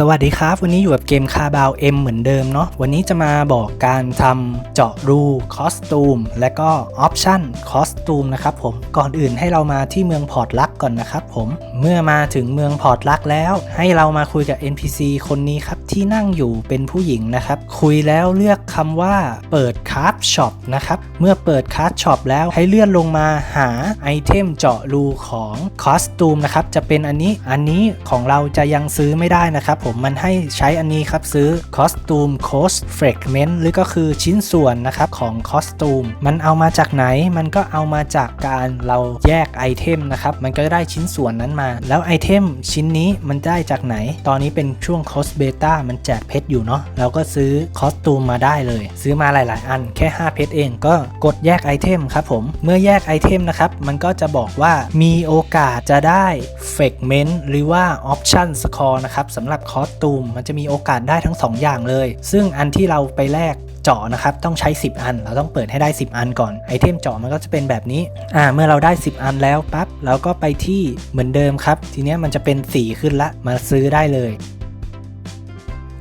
สวัสดีครับ วันนี้อยู่กับเกมคาบาวเอ็มเหมือนเดิมเนาะวันนี้จะมาบอกการทำเจาะรูคอสตูมและก็ออปชั่นคอสตูมนะครับผมก่อนอื่นให้เรามาที่เมืองพอร์ตลักก่อนนะครับผมเมื่อมาถึงเมืองพอร์ตลักแล้วให้เรามาคุยกับ NPC คนนี้ครับที่นั่งอยู่เป็นผู้หญิงนะครับคุยแล้วเลือกคำว่าเปิดคาร์ดช็อปนะครับเมื่อเปิดคาร์ดช็อปแล้วให้เลื่อนลงมาหาไอเทมเจาะรูของคอสตูมนะครับจะเป็นอันนี้อันนี้ของเราจะยังซื้อไม่ได้นะครับผมมันให้ใช้อันนี้ครับซื้อคอสตูมโคสเฟกเมนต์หรือก็คือชิ้นส่วนนะครับของคอสตูมมันเอามาจากไหน มันก็เอามาจากการเราแยกไอเทมนะครับ มันก็ได้ชิ้นส่วนนั้นมา แล้วไอเทมชิ้นนี้มันได้จากไหน ตอนนี้เป็นช่วงคอสเบต้ามันแจกเพชรอยู่เนาะ เราก็ซื้อคอสตูมมาได้เลย ซื้อมาหลาย ๆ อันแค่ 5 เพชรเอง ก็กดแยกไอเทมครับผม เมื่อแยกไอเทมนะครับ มันก็จะบอกว่ามีโอกาสจะได้เฟกเมนต์หรือว่าออปชั่นสคอร์นะครับสำหรับคอสตูมมันจะมีโอกาสได้ทั้ง 2 อย่างเลย ซึ่งอันที่เราไปแลกเจาะนะครับต้องใช้ 10 อัน เราต้องเปิดให้ได้ 10 อันก่อนไอเทมเจาะมันก็จะเป็นแบบนี้อ่าเมื่อเราได้ 10 อันแล้วปั๊บเราก็ไปที่เหมือนเดิมครับ ทีเนี้ยมันจะเป็นสีขึ้นละมาซื้อได้เลย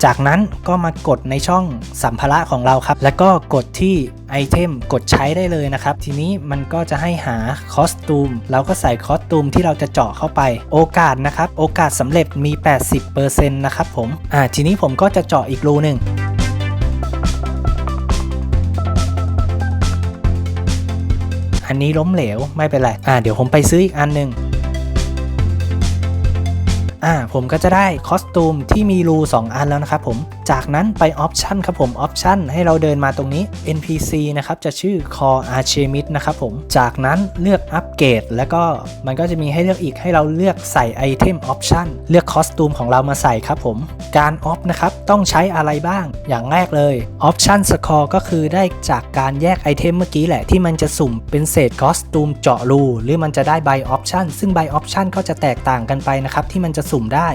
จากนั้นก็มากดในช่องสัมภาระของเราครับ แล้วก็กดที่ไอเทมกดใช้ได้เลยนะครับ ทีนี้มันก็จะให้หาคอสตูมเราก็ใส่คอสตูมที่เราจะเจาะเข้าไป โอกาสนะครับ โอกาสสำเร็จมี 80%นะครับผมอ่าทีนี้ผมก็จะเจาะอีกรูหนึ่งอันนี้ล้มเหลวไม่เป็นไรอ่าเดี๋ยวผมไปซื้ออีกอันหนึ่ง อ่าผมก็จะได้คอสตูมที่มีรู2 อันแล้วนะครับผม จากนั้นไปออปชันครับผมออปชันให้เราเดินมาตรงนี้ NPC นะครับจะชื่อ Core Archimist นะครับผม จากนั้นเลือกอัปเกรดแล้วก็มันก็จะมีให้เลือกอีกให้เราเลือกใส่ไอเทมออปชันเลือกคอสตูมของเรามาใส่ครับผม การออฟนะครับต้องใช้อะไรบ้าง อย่างแรกเลยออปชันสคอร์ก็คือได้จากการแยกไอเทมเมื่อกี้แหละที่มันจะสุ่มเป็นเศษคอสตูมเจาะรูหรือมันจะได้ใบออปชันซึ่งใบออปชันก็จะแตกต่างกันไปนะครับที่มันจะสุ่มสุ่มได้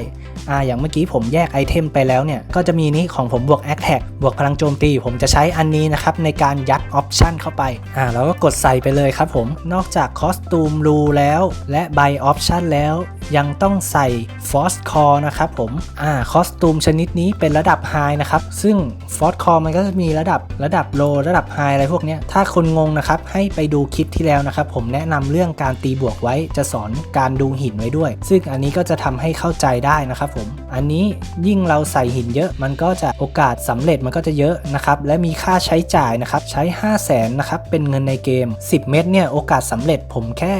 อ่าอย่างเมื่อกี้ผมแยกไอเทมไปแล้วเนี่ย ก็จะมีนี้ของผมบวก a อ t แท c บวกพลังโจมตี ผมจะใช้อันนี้นะครับ ในการยัดออปชันเข้าไปอ่าแล้วก็กดใส่ไปเลยครับผม นอกจากคอสตูมรูแล้ว และใบออปชันแล้วยังต้องใส่ฟอสคอร์นะครับผมอ่าคอสตูมชนิดนี้เป็นระดับไฮนะครับ ซึ่งฟอสคอร์มันก็จะมีระดับระดับโลระดับไฮอะไรพวกนี้ถ้าคนงงนะครับ ให้ไปดูคลิปที่แล้วนะครับ ผมแนะนำเรื่องการตีบวกไว้จะสอนการดูหินไว้ด้วย ซึ่งอันนี้ก็จะทำให้เข้าใจได้นะครับผมอันนี้ยิ่งเราใส่หินเยอะมันก็จะโอกาสสำเร็จมันก็จะเยอะนะครับและมีค่าใช้จ่ายนะครับใช้ 5 0 0แสนนะครับเป็นเงินในเกม 10 เม็ดเนี่ยโอกาสสำเร็จผมแค่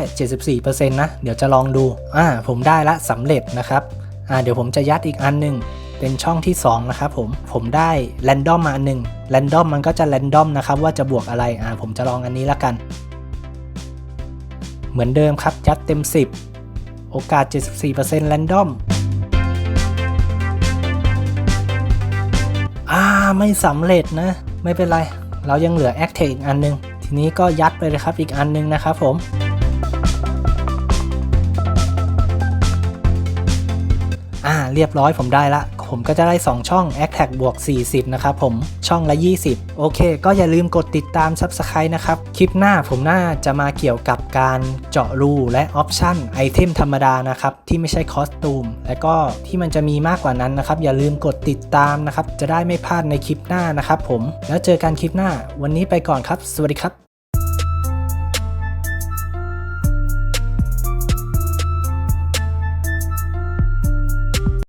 74%นะเดี๋ยวจะลองดูอ่าผมได้ละสำเร็จนะครับอ่าเดี๋ยวผมจะยัดอีกอันหนึ่งเป็นช่องที่ 2 นะครับผม ผมได้แรนดอมมาอันหนึ่งแรนดอมมันก็จะแรนดอมนะครับว่าจะบวกอะไร อ่า ผมจะลองอันนี้ละกัน เหมือนเดิมครับ ยัดเต็ม 10 โอกาส 74%แรนดอม อ่าไม่สำเร็จนะ ไม่เป็นไร เรายังเหลือ a c t อีกอันนึง ทีนี้ก็ยัดไปเลยครับอีกอันนึงนะครับผม เรียบร้อยผมได้ละ ผมก็จะได้ 2 ช่อง a c t บวก 40 นะครับผม ช่องละ 20 โอเค ก็อย่าลืมกดติดตาม Subscribe นะครับ คลิปหน้าผมน่าจะมาเกี่ยวกับการเจาะรูและออปชั่นไอเทมธรรมดานะครับ ที่ไม่ใช่คอสตูม และก็ที่มันจะมีมากกว่านั้นนะครับ อย่าลืมกดติดตามนะครับ จะได้ไม่พลาดในคลิปหน้านะครับผม แล้วเจอกันคลิปหน้า วันนี้ไปก่อนครับ สวัสดีครับ